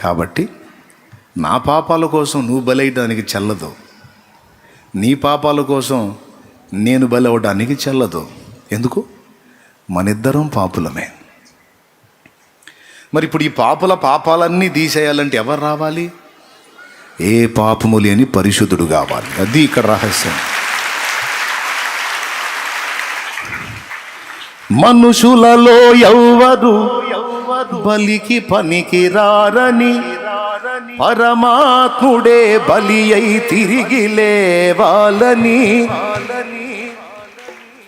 కాబట్టి నా పాపాల కోసం నువ్వు బలయ్యడానికి చెల్లదు. నీ పాపాల కోసం నేను బలవడానికి చెల్లదు. ఎందుకు? మనిద్దరం పాపులమే. మరి ఇప్పుడు ఈ పాపుల పాపాలన్నీ తీసేయాలంటే ఎవరు రావాలి? ఏ పాపము లేని పరిశుద్ధుడు కావాలి. అది ఇక్కడ రహస్యం. మనుషులలో ఎవరు బలికి పనికి రారని పరమాత్ముడే బలి అయి తిరిగి లేవాలని.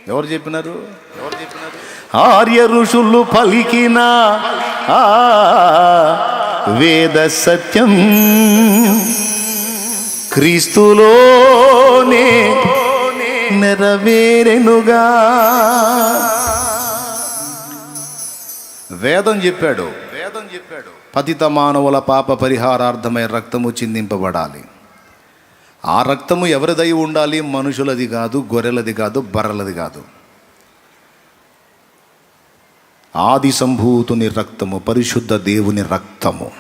ఎవరు చెప్పినారు? ఆర్య ఋషులు పలికిన ఆ వేద సత్యం క్రీస్తులోనే నెరవేరెనుగా. వేదం చెప్పాడు. వేదం చెప్పాడు. పతిత మానవుల పాప పరిహారార్థమై రక్తము చిందింపబడాలి. ఆ రక్తము ఎవరిదై ఉండాలి? మనుషులది కాదు గొర్రెలది కాదు బర్రెలది కాదు. ఆది సంభూతుని రక్తము పరిశుద్ధ దేవుని రక్తము.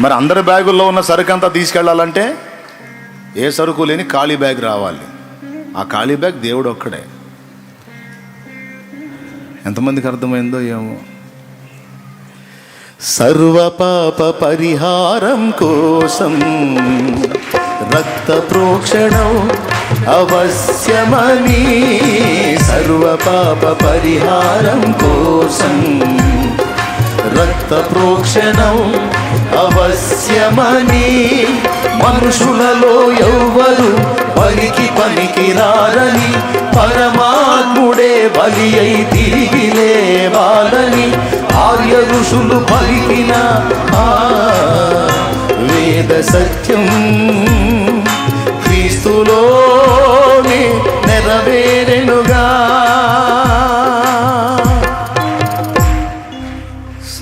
మరి అందరి బ్యాగుల్లో ఉన్న సరుకు అంతా తీసుకెళ్ళాలంటే ఏ సరుకు లేని ఖాళీ బ్యాగ్ రావాలి. ఆ ఖాళీ బ్యాగ్ దేవుడు ఒక్కడే. ఎంతమందికి అర్థమైందో ఏమో. సర్వ పాప పరిహారం కోసం రక్త ప్రోక్షణం అవశ్యమని సర్వ పాప పరిహారం కోసం రక్త ప్రోక్షణం అవశ్యమని మనుషులలో ఎవ్వరు పనికి పనికి రారని పరమాత్ముడే బలి అయితే తిరిగి లేవాలని ఆర్య ఋషులు పలికిన వేద సత్యం. క్రీస్తులోనే నెరవేరెనుగా.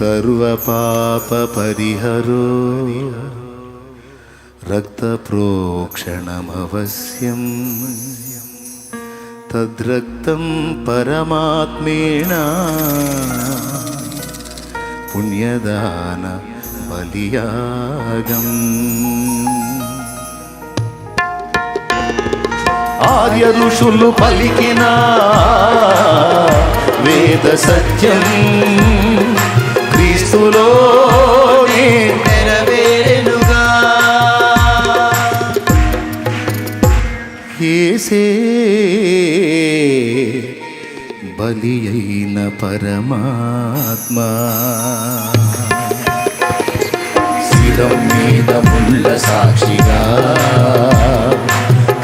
సర్వపాప పరిహరో రక్త ప్రోక్షణమవశ్యం. తద్రక్తం పరమాత్మేణ పుణ్యదాన బలియాగం. ఆర్య ఋషులు పలికిన వేద సత్యం క్రీస్తులో నెరవేరుగా ఏసే తల్లి అయిన పరమాత్మ. శిరం మీద ముళ్ళ సాక్షిగా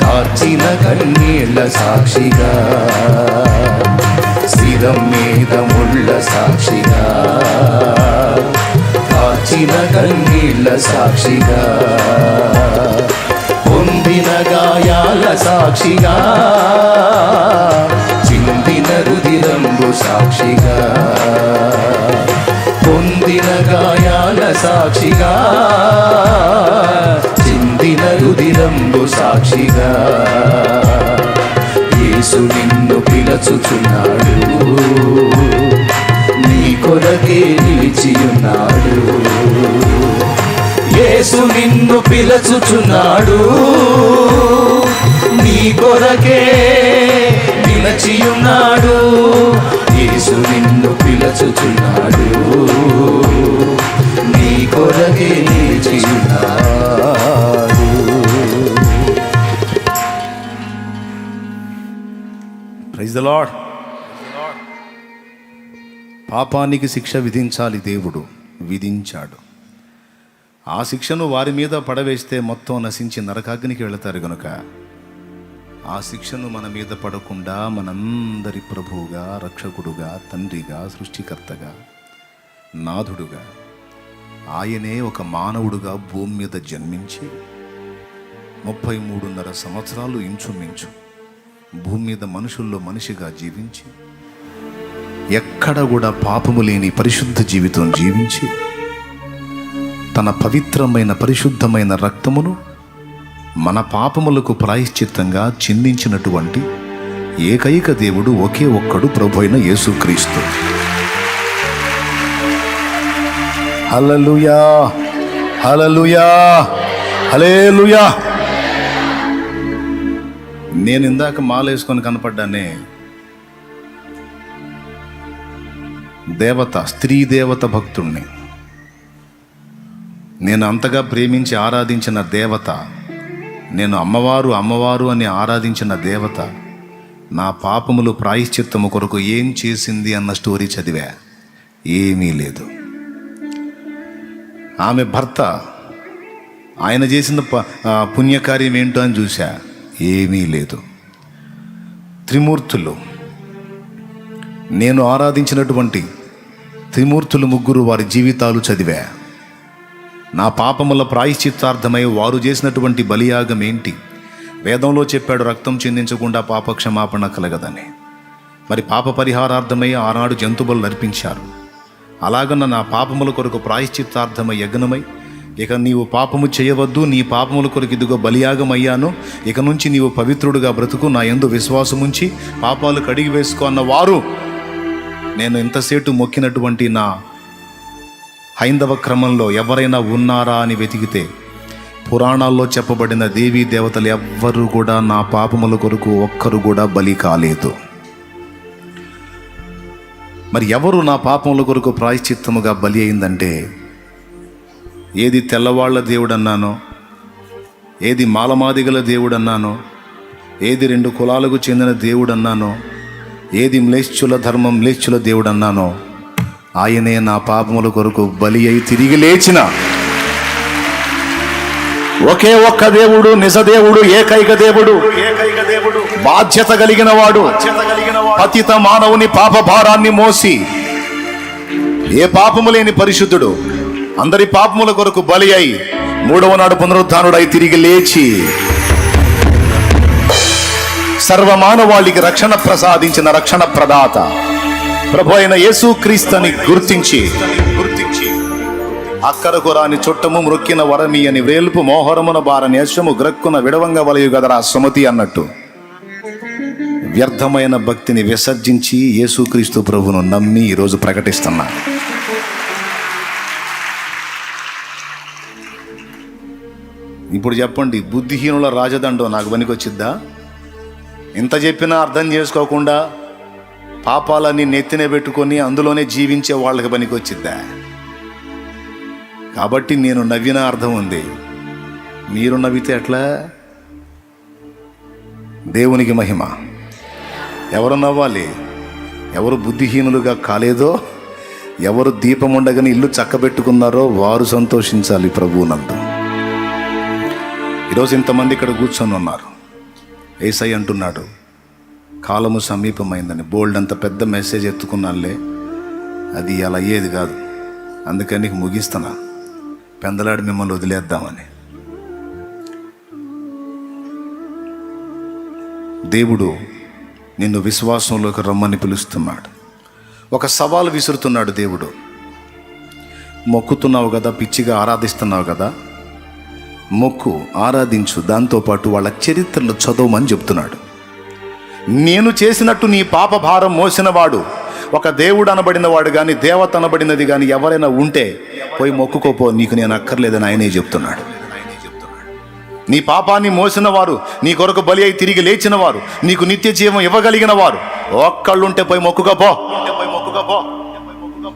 కాచిన కన్నీళ్ళ సాక్షిగా శిరం మీద ముళ్ళ సాక్షిగా కాచిన కన్నీళ్ళ సాక్షిగా. పొందిన గాయాల సాక్షిగా చిందిన రుదిరంబు సాక్షిగా పొందిన గాయాల సాక్షిగా చిందిన రుదిరంబు సాక్షిగా. యేసు నిన్ను పిలచుచున్నాడు నీ కొరకే నిలిచియున్నాడు. యేసు నిన్ను పిలచుచున్నాడు. నీ కొరకే నిలచియున్నాడు. యేసు నిన్ను పిలచుచున్నాడు. నీ కొరకే నిలిచియున్నాడు. ప్రైజ్ ద లార్డ్ పాపానికి శిక్ష విధించాలి దేవుడు. విధించాడు. ఆ శిక్షను వారి మీద పడవేస్తే మొత్తం నశించి నరకాగ్నికి వెళతారు గనుక. ఆ శిక్షను మన మీద పడకుండా మనందరి ప్రభువుగా రక్షకుడుగా తండ్రిగా సృష్టికర్తగా నాథుడుగా ఆయనే ఒక మానవుడుగా భూమి మీద జన్మించి ముప్పై మూడున్నర సంవత్సరాలు ఇంచుమించు భూమి మీద మనుషుల్లో మనిషిగా జీవించి ఎక్కడ కూడా పాపము లేని పరిశుద్ధ జీవితం జీవించి తన పవిత్రమైన పరిశుద్ధమైన రక్తమును మన పాపములకు ప్రాయశ్చిత్తంగా చిందించినటువంటి ఏకైక దేవుడు ఒకే ఒక్కడు ప్రభు అయిన యేసుక్రీస్తు. హలలుయా హలలుయా హలేలుయా నేను ఇందాక మాలేసుకొని కనపడ్డానే దేవత స్త్రీ దేవత భక్తుణ్ణి. నేను అంతగా ప్రేమించి ఆరాధించిన దేవత నేను అమ్మవారు అమ్మవారు అని ఆరాధించిన దేవత నా పాపములు ప్రాయశ్చిత్తము కొరకు ఏం చేసింది అన్న స్టోరీ చదివా? ఏమీ లేదు. ఆమె భర్త ఆయన చేసిన ప పుణ్యకార్యం ఏంటో అని చూశా? ఏమీ లేదు. త్రిమూర్తులు. నేను ఆరాధించినటువంటి త్రిమూర్తులు ముగ్గురు వారి జీవితాలు చదివా? నా పాపముల ప్రాయశ్చిత్తార్థమై వారు చేసినటువంటి బలియాగం ఏంటి? వేదంలో చెప్పాడు రక్తం చిందించకుండా పాప క్షమాపణ కలగదని. మరి పాప పరిహారార్థమై ఆనాడు జంతువులు నర్పించారు. అలాగన్న నా పాపముల కొరకు ప్రాయశ్చిత్తార్థమై యజ్ఞమై ఇక నీవు పాపము చేయవద్దు నీ పాపముల కొరకు ఇదిగో బలియాగం అయ్యాను ఇక నుంచి నీవు పవిత్రుడుగా బ్రతుకు నా ఎందు విశ్వాసముంచి పాపాలు కడిగి వేసుకో అన్న వారు నేను ఇంతసేటు మొక్కినటువంటి నా హైందవ క్రమంలో ఎవరైనా ఉన్నారా అని వెతికితే పురాణాల్లో చెప్పబడిన దేవీ దేవతలు ఎవ్వరు కూడా నా పాపముల కొరకు ఒక్కరు కూడా బలి కాలేదు. మరి ఎవరు నా పాపముల కొరకు ప్రాయశ్చిత్తముగా బలి అయిందంటే ఏది తెల్లవాళ్ళ దేవుడన్నానో ఏది మాలమాదిగల దేవుడన్నానో ఏది రెండు కులాలకు చెందిన దేవుడన్నానో ఏది మ్లేచ్చుల ధర్మం మ్లేచ్చుల దేవుడు అన్నానో ఆయనే నా పాపముల కొరకు బలి అయి తిరిగి లేచిన. ఒకే ఒక్క దేవుడు నిజదేవుడు ఏకైక దేవుడు ఏకైక దేవుడు బాధ్యత కలిగిన వాడు పతిత మానవుని పాప భారాన్ని మోసి ఏ పాపము లేని పరిశుద్ధుడు అందరి పాపముల కొరకు బలి అయి మూడవ నాడు పునరుద్ధానుడై తిరిగి లేచి సర్వమానవాళికి రక్షణ ప్రసాదించిన రక్షణ ప్రదాత. ప్రభు అయిన యేసు క్రీస్తుని గుర్తించి గుర్తించి అక్కరకు రాని చుట్టము మృక్కిన వరమి అని వేల్పు మోహరమున బారని యశము గ్రక్కున విడవంగ వలయు గదరా సుమతి అన్నట్టు. వ్యర్థమైన భక్తిని విసర్జించి యేసుక్రీస్తు ప్రభును నమ్మి ఈరోజు ప్రకటిస్తున్నా. ఇప్పుడు చెప్పండి బుద్ధిహీనుల రాజదండం నాకు పనికొచ్చిద్దా? ఇంత చెప్పినా అర్థం చేసుకోకుండా పాపాలన్నీ నెత్తిన పెట్టుకొని అందులోనే జీవించే వాళ్ళకి పనికొచ్చిద్దా? కాబట్టి నేను నవ్విన అర్థం ఉంది. మీరు నవ్వితే ఎట్లా? దేవునికి మహిమ. ఎవరు నవ్వాలి? ఎవరు బుద్ధిహీనులుగా కాలేదో? ఎవరు దీపం ఉండగానే ఇల్లు చక్కబెట్టుకున్నారో వారు సంతోషించాలి ప్రభువునందు ఈరోజు ఇంతమంది ఇక్కడ కూర్చొని ఉన్నారు. ఏసై అంటున్నాడు కాలము సమీపమైందని. బోల్డ్ అంత పెద్ద మెసేజ్ ఎత్తుకున్నాలే అది అలా అయ్యేది కాదు. అందుకని నీకు ముగిస్తున్నా. పెందలాడి మిమ్మల్ని వదిలేద్దామని. దేవుడు నిన్ను విశ్వాసంలోకి రమ్మని పిలుస్తున్నాడు. ఒక సవాలు విసురుతున్నాడు దేవుడు. మొక్కుతున్నావు కదా పిచ్చిగా ఆరాధిస్తున్నావు కదా. మొక్కు ఆరాధించు. దాంతోపాటు వాళ్ళ చరిత్రలు చదవమని చెప్తున్నాడు. నేను చేసినట్టు నీ పాప భారం మోసినవాడు. ఒక దేవుడు అనబడిన వాడు కానీ దేవత అనబడినది కానీ ఎవరైనా ఉంటే పోయి మొక్కుకోపో నీకు నేను అక్కర్లేదని ఆయనే చెప్తున్నాడు. నీ పాపాన్ని మోసిన వారు నీ కొరకు బలి అయి తిరిగి లేచిన వారు నీకు నిత్య జీవం ఇవ్వగలిగిన వారు ఒక్కళ్ళుంటే పోయి మొక్కుకోపో. పోయి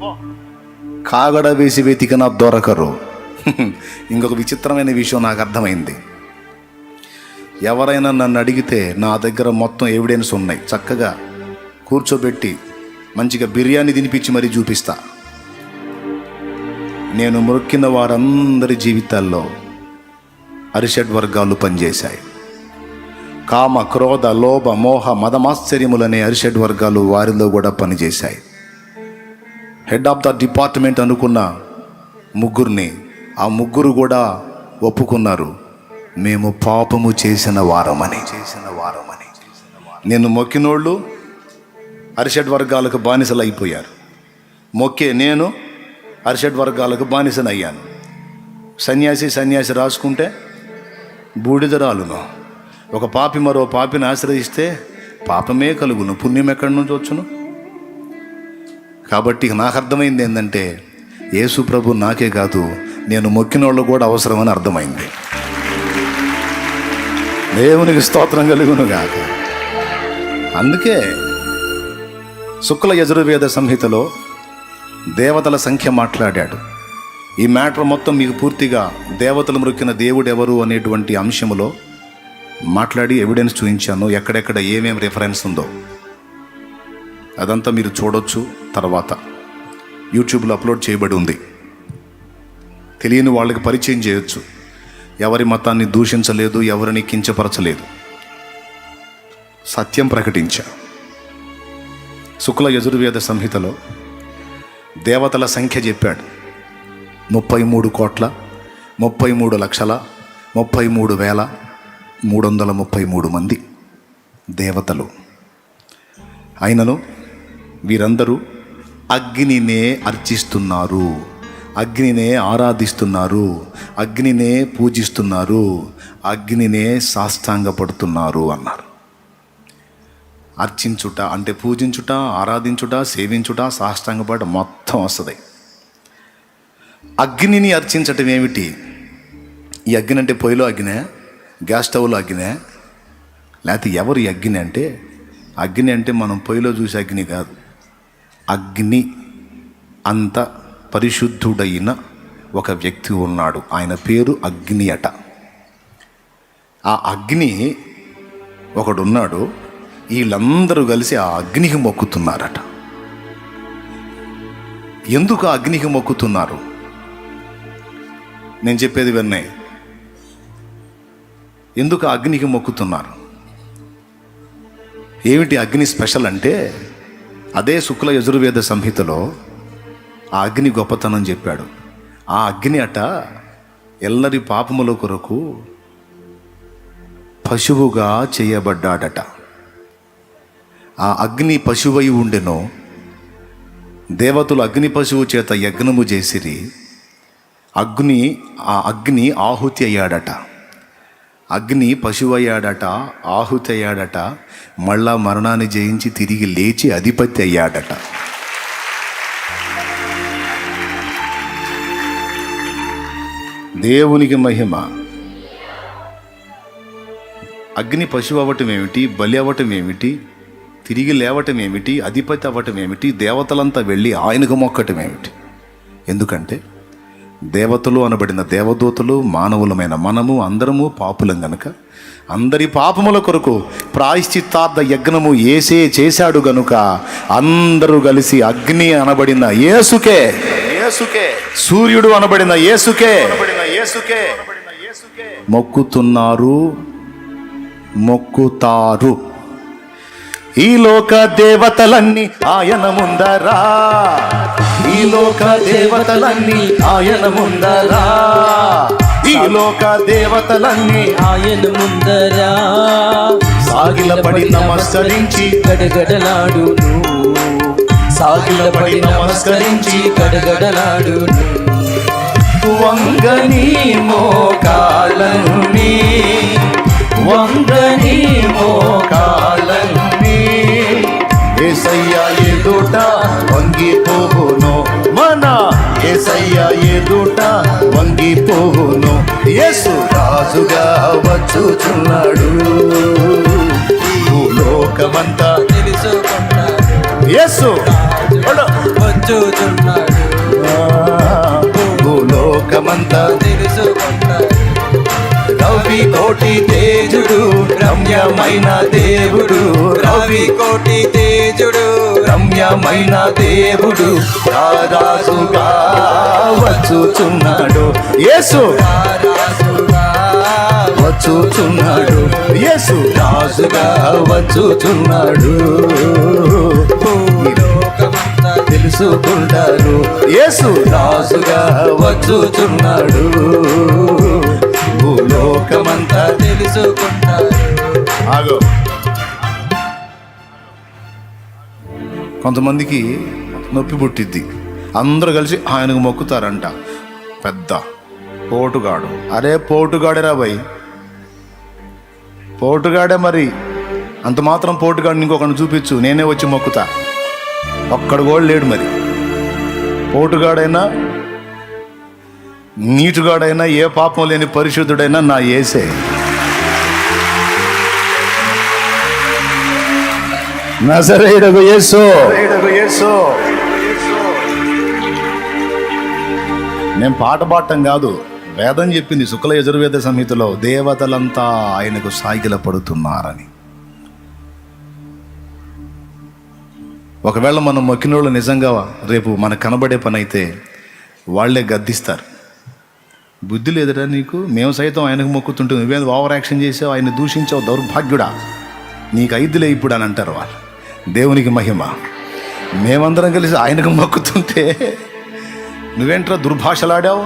పో కాగడ వేసి వెతికిన దొరకరు. ఇంకొక విచిత్రమైన విషయం నాకు అర్థమైంది. ఎవరైనా నన్ను అడిగితే నా దగ్గర మొత్తం ఎవిడెన్స్ ఉన్నాయి. చక్కగా కూర్చోబెట్టి మంచిగా బిర్యానీ తినిపించి మరీ చూపిస్తా. నేను మొక్కిన వారందరి జీవితాల్లో అరిషడ్ వర్గాలు పనిచేశాయి. కామ క్రోధ లోభ మోహ మదమాశ్చర్యములనే అరిషడ్ వర్గాలు వారిలో కూడా పనిచేశాయి. హెడ్ ఆఫ్ ద డిపార్ట్మెంట్ అనుకున్న ముగ్గురిని ఆ ముగ్గురు కూడా ఒప్పుకున్నారు. మేము పాపము చేసిన వారమని. చేసిన వారమని నేను మొక్కినోళ్ళు అరిషడ్ వర్గాలకు బానిసలు అయిపోయారు మొక్కే నేను అరిషడ్ వర్గాలకు బానిసనయ్యాను. సన్యాసి సన్యాసి రాసుకుంటే బూడిదరాలును ఒక పాపి మరో పాపిని ఆశ్రయిస్తే పాపమే కలుగును. పుణ్యం ఎక్కడి నుంచి వచ్చును? కాబట్టి నాకు అర్థమైంది ఏంటంటే యేసు ప్రభు నాకే కాదు నేను మొక్కినోళ్ళు కూడా అవసరమని అర్థమైంది. దేవునికి స్తోత్రం కలుగును గాక అందుకే శుక్ల యజుర్వేద సంహితలో దేవతల సంఖ్య మాట్లాడాడు. ఈ మ్యాటర్ మొత్తం మీకు పూర్తిగా దేవతలు మృక్కిన దేవుడెవరు అనేటువంటి అంశములో మాట్లాడి ఎవిడెన్స్ చూపించాను ఎక్కడెక్కడ ఏమేం రిఫరెన్స్ ఉందో. అదంతా మీరు చూడొచ్చు తర్వాత. యూట్యూబ్లో అప్లోడ్ చేయబడి ఉంది. తెలియని వాళ్ళకి పరిచయం చేయొచ్చు. ఎవరి మతాన్ని దూషించలేదు ఎవరిని కించపరచలేదు. సత్యం ప్రకటించా. శుక్ల యజుర్వేద సంహితలో దేవతల సంఖ్య చెప్పాడు. ముప్పై మూడు కోట్ల ముప్పై మూడు లక్షల ముప్పై మూడు వేల మూడు వందల ముప్పై మూడు మంది దేవతలు. అయినను వీరందరూ అగ్నినే అర్చిస్తున్నారు. అగ్నినే ఆరాధిస్తున్నారు అగ్నినే పూజిస్తున్నారు అగ్నినే సాష్టాంగపడుతున్నారు అన్నారు. అర్చించుట అంటే పూజించుట ఆరాధించుట సేవించుట సాష్టాంగపడ మొత్తం వస్తుంది. అగ్నిని అర్చించటం ఏమిటి? ఈ అగ్ని అంటే పొయ్యిలో అగ్నే గ్యాస్ స్టవ్లో అగ్నే లేకపోతే ఎవరు అగ్ని అంటే? అగ్ని అంటే మనం పొయ్యిలో చూసే అగ్ని కాదు. అగ్ని అంత పరిశుద్ధుడైన ఒక వ్యక్తి ఉన్నాడు. ఆయన పేరు అగ్ని అట. ఆ అగ్ని ఒకడున్నాడు. వీళ్ళందరూ కలిసి ఆ అగ్నికి మొక్కుతున్నారట. ఎందుకు ఆ అగ్నికి మొక్కుతున్నారు? నేను చెప్పేది విన్నాయి ఎందుకు అగ్నికి మొక్కుతున్నారు? ఏమిటి అగ్ని స్పెషల్ అంటే అదే శుక్ల యజుర్వేద సంహితలో ఆ అగ్ని గొప్పతనం చెప్పాడు. ఆ అగ్ని అట ఎల్లరి పాపముల కొరకు పశువుగా చేయబడ్డాడట. ఆ అగ్ని పశువై ఉండెనో దేవతలు అగ్ని పశువు చేత యజ్ఞము చేసిరి అగ్ని ఆ అగ్ని ఆహుతి అయ్యాడట. అగ్ని పశువయ్యాడట ఆహుతి అయ్యాడట మళ్ళా మరణాన్ని జయించి తిరిగి లేచి అధిపతి అయ్యాడట. దేవునికి మహిమ. అగ్ని పశువు అవ్వటం ఏమిటి? బలి అవ్వటం ఏమిటి? తిరిగి లేవటం ఏమిటి? అధిపతి అవ్వటం ఏమిటి? దేవతలంతా వెళ్ళి ఆయనకు మొక్కటం ఏమిటి? ఎందుకంటే దేవతలు అనబడిన దేవదూతలు మానవులమైన మనము అందరము పాపులం గనుక అందరి పాపముల కొరకు ప్రాయశ్చిత్తార్థ యజ్ఞము ఏసే చేశాడు గనుక అందరూ కలిసి అగ్ని అనబడిన యేసుకే యేసుకే. సూర్యుడు అనబడిన యేసుకే అనబడిన యేసుకే. మొక్కుతున్నారు మొక్కుతారు. ఈ లోక దేవతలన్నీ ఆయన ముందరా. ఈ లోక దేవతలన్నీ ఆయన ముందరా. ఈ లోక దేవతలన్నీ ఆయన ముందరా. సాగిలపడి నమస్కరించి గడగడలాడును. సాగిలపడి నమస్కరించి గడగడలాడును. వంగని మోకాళ్ళన్నీ వంగని మోకాళ్ళన్నీ ఏసయ్య ఎదుట వంగిపోవును. మన ఏసయ్య ఎదుట వంగిపోవును. యేసు రాజుగా వచ్చుచున్నాడు. భూలోకమంతా తెలుసుకున్నాడు యేసు. వచ్చుచున్నాడు. భూలోకమంతా తెలుసుకున్నాడు రవి కోటి తేజుడు రమ్యమైన దేవుడు. రవి కోటి తేజుడు రమ్యమైన దేవుడు. రారాజుగా వచ్చుచున్నాడు. యేసు వచ్చుచున్నాడు. యేసు రాజుగా వచ్చుచున్నాడు. భూలోకమంతా తెలుసుకుంటారు యేసు రాజుగా వచ్చుచున్నాడు. భూలోకమంతా తెలుసుకుంటారు ఆగో. కొంతమందికి నొప్పి పుట్టిద్ది. అందరూ కలిసి ఆయనకు మొక్కుతారంట. పెద్ద పోటుగాడు. అరే పోటుగాడేరా భయ్ పోటుగాడే మరి. అంత మాత్రం పోటుగాడిని ఇంకొకరిని చూపించు. నేనే వచ్చి మొక్కుతా. ఒక్కడు కూడా లేడు మరి. పోటుగాడైనా నీటుగాడైనా ఏ పాపం లేని పరిశుద్ధుడైనా నా ఏసే యేసు. నేను పాట పాడటం కాదు వేదం చెప్పింది శుక్ల యజుర్వేద సంహితలో దేవతలంతా ఆయనకు సాగిల పడుతున్నారని ఒకవేళ మనం మొక్కినోళ్ళు నిజంగా రేపు మనకు కనబడే పని అయితే వాళ్ళే గద్దిస్తారు. బుద్ధి లేదురా నీకు? మేము సైతం ఆయనకు మొక్కుతుంటే నువ్వేది ఓవర్ యాక్షన్ చేసావు? ఆయన దూషించావు? దౌర్భాగ్యుడా? నీకు ఐదులే ఇప్పుడు అని అంటారు వాళ్ళు. దేవునికి మహిమ. మేమందరం కలిసి ఆయనకు మొక్కుతుంటే నువ్వేంట్రా దుర్భాషలాడావు?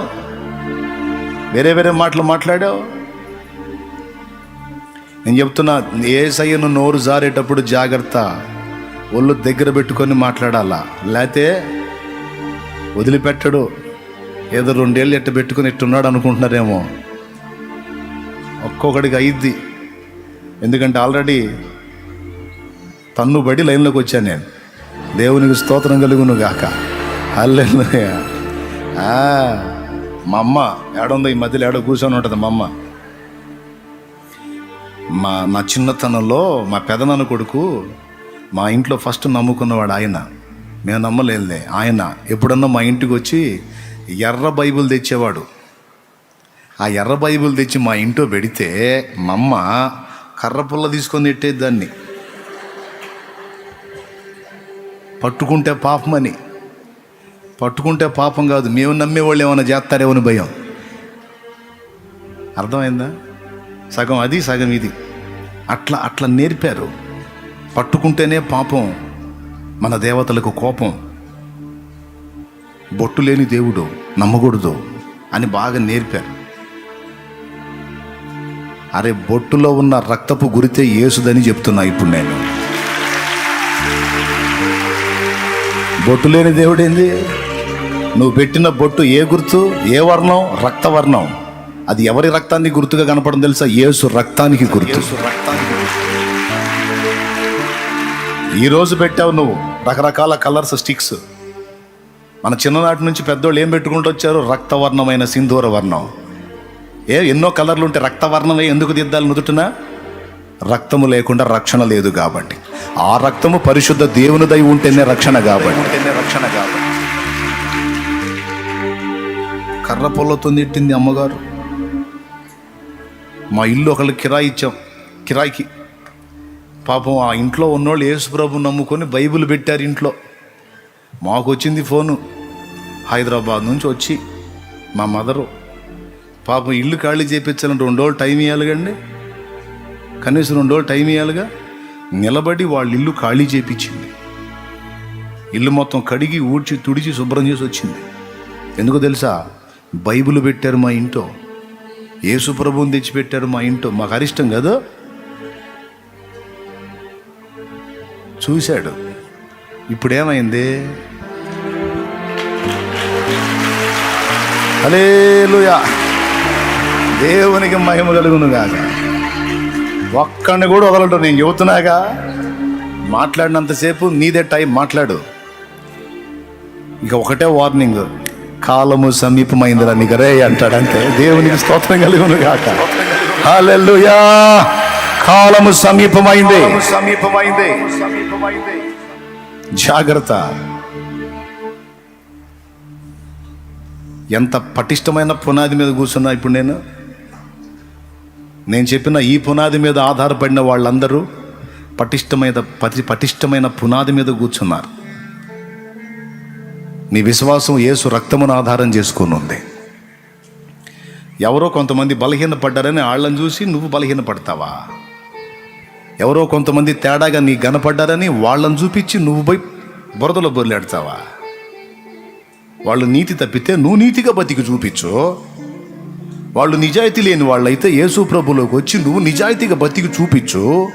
వేరే వేరే మాటలు మాట్లాడావు? నేను చెప్తున్నా ఏ సయ్యను నోరు జారేటప్పుడు జాగ్రత్త. ఒళ్ళు దగ్గర పెట్టుకొని మాట్లాడాలా? లేతే వదిలిపెట్టడు. ఏదో రెండేళ్ళు ఎట్ట పెట్టుకుని ఎట్టున్నాడు అనుకుంటున్నారేమో. ఒక్కొక్కడికి అయిద్ది. ఎందుకంటే ఆల్రెడీ తన్నుబడి లైన్లోకి వచ్చాను నేను. దేవునికి స్తోత్రం కలుగును గాక. హల్లెలూయా. మా అమ్మ ఏడుందో ఈ మధ్యలో ఏడో కూర్చొని ఉంటుంది మా అమ్మ. మా నా చిన్నతనంలో మా పెదనాన్న కొడుకు మా ఇంట్లో ఫస్ట్ నమ్ముకున్నవాడు ఆయన. మేము నమ్మలేదులే. ఆయన ఎప్పుడన్నా మా ఇంటికి వచ్చి ఎర్ర బైబిల్ తెచ్చేవాడు. ఆ ఎర్ర బైబిల్ తెచ్చి మా ఇంట్లో పెడితే మా అమ్మ కర్ర పుల్ల తీసుకొని తిట్టేది దాన్ని. పట్టుకుంటే పాపమని పట్టుకుంటే పాపం కాదు. మేము నమ్మేవాళ్ళు ఏమైనా చేస్తారేమని భయం. అర్థమైందా? సగం అది సగం ఇది. అట్లా అట్లా నేర్పారు. పట్టుకుంటేనే పాపం మన దేవతలకు కోపం. బొట్టు లేని దేవుడు నమ్మకూడదు అని బాగా నేర్పారు. అరే బొట్టులో ఉన్న రక్తపు గురితే ఏసుదని చెప్తున్నా ఇప్పుడు నేను. బొట్టు లేని దేవుడేంది నువ్వు పెట్టిన బొట్టు ఏ గుర్తు? ఏ వర్ణం? రక్తవర్ణం. అది ఎవరి రక్తాన్ని గుర్తుగా కనపడడం తెలుసా? ఏసు రక్తానికి గుర్తు. రక్తానికి ఈరోజు పెట్టావు నువ్వు రకరకాల కలర్స్ స్టిక్స్. మన చిన్ననాటి నుంచి పెద్దోళ్ళు ఏం పెట్టుకుంటూ వచ్చారు? రక్తవర్ణమైన సింధూర వర్ణం. ఏ ఎన్నో కలర్లు ఉంటే రక్తవర్ణమే ఎందుకు దిద్దాలి నుదుటిన? రక్తము లేకుండా రక్షణ లేదు కాబట్టి. ఆ రక్తము పరిశుద్ధ దేవుని దేవునిదై ఉంటేనే రక్షణ కాబట్టి. ఉంటేనే రక్షణ కాబట్టి కర్ర పొల్లతో తిట్టింది అమ్మగారు. మా ఇల్లు ఒకళ్ళు కిరాయి ఇచ్చాం. కిరాయికి పాపం ఆ ఇంట్లో ఉన్నోళ్ళు యేసుప్రభు నమ్ముకొని బైబిల్ పెట్టారు ఇంట్లో. మాకు వచ్చింది ఫోను. హైదరాబాద్ నుంచి వచ్చి మా మదరు. పాపం ఇల్లు ఖాళీ చేయించాలని రెండు రోజులు టైం ఇవ్వాలి కండి. కనీసం రెండు రోజులు టైం ఇవ్వాలిగా నిలబడి వాళ్ళ ఇల్లు ఖాళీ చేయించింది ఇల్లు మొత్తం కడిగి ఊడ్చి తుడిచి శుభ్రం చేసి వచ్చింది. ఎందుకో తెలుసా? బైబిల్ పెట్టారు మా ఇంట్లో. యేసు ప్రభువుని తెచ్చిపెట్టారు మా ఇంట్లో. మాకు అరిష్టం కదా? చూశాడు. ఇప్పుడేమైంది? అలేలుయా దేవునికి మహిమ కలుగును కాక ఒక్కడిని కూడా వదలటం నేను చెబుతున్నాగా మాట్లాడినంతసేపు నీదే టైం మాట్లాడు. ఇక ఒకటే వార్నింగ్ కాలము సమీపమైందిరా నీకు రే అంటాడంతే దేవునికి స్తోత్రం కలుగును కాక హల్లెలూయా. కాలము సమీపమైంది. జాగ్రత్త. ఎంత పటిష్టమైన పునాది మీద కూర్చున్నా ఇప్పుడు నేను? నేను చెప్పిన ఈ పునాది మీద ఆధారపడిన వాళ్ళందరూ పటిష్టమైన పటి పటిష్టమైన పునాది మీద కూర్చున్నారు. నీ విశ్వాసం యేసు రక్తమును ఆధారం చేసుకొని ఉంది. ఎవరో కొంతమంది బలహీనపడ్డారని వాళ్ళని చూసి నువ్వు బలహీనపడతావా? ఎవరో కొంతమంది తేడాగా నీ గనపడ్డారని వాళ్ళని చూపించి నువ్వు పోయి బురదలో బొర్లాడతావా? వాళ్ళు నీతి తప్పితే నువ్వు నీతిగా బతికి చూపించు. వాళ్ళు నిజాయితీ లేని వాళ్ళైతే యేసు ప్రభులోకి వచ్చి నువ్వు నిజాయితీగా బతికి చూపించు.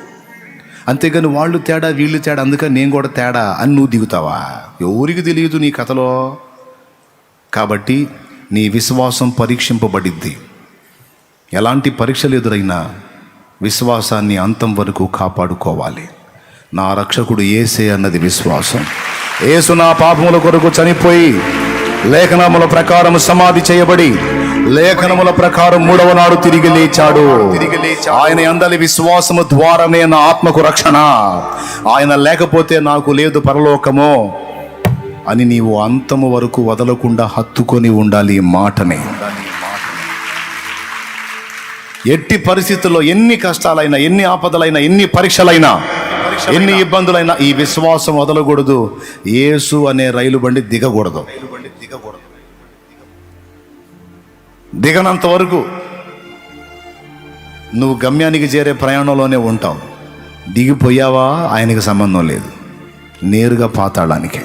అంతేగాని వాళ్ళు తేడా వీళ్ళు తేడా అందుకని నేను కూడా తేడా అని నువ్వు దిగుతావా? ఎవరికి తెలియదు నీ కథలో? కాబట్టి నీ విశ్వాసం పరీక్షింపబడిద్ది. ఎలాంటి పరీక్షలు ఎదురైనా విశ్వాసాన్ని అంతం వరకు కాపాడుకోవాలి. నా రక్షకుడు ఏసే అన్నది విశ్వాసం. ఏసు నా పాపముల కొరకు చనిపోయి లేఖనముల ప్రకారం సమాధి చేయబడి లేఖనముల ప్రకారం మూడవ నాడు తిరిగి లేచాడు తిరిగి లేచాడు. ఆయన అందలి విశ్వాసము ద్వారానే నా ఆత్మకు రక్షణ. ఆయన లేకపోతే నాకు లేదు పరలోకము అని నీవు అంతము వరకు వదలకుండా హత్తుకొని ఉండాలి ఈ మాటని. ఎట్టి పరిస్థితుల్లో ఎన్ని కష్టాలైనా ఎన్ని ఆపదలైనా ఎన్ని పరీక్షలైనా ఎన్ని ఇబ్బందులైనా ఈ విశ్వాసం వదలకూడదు. యేసు అనే రైలు బండి దిగకూడదు. దిగనంత వరకు నువ్వు గమ్యానికి చేరే ప్రయాణంలోనే ఉంటావు. దిగిపోయావా? ఆయనకి సంబంధం లేదు. నేరుగా పాతాళానికి.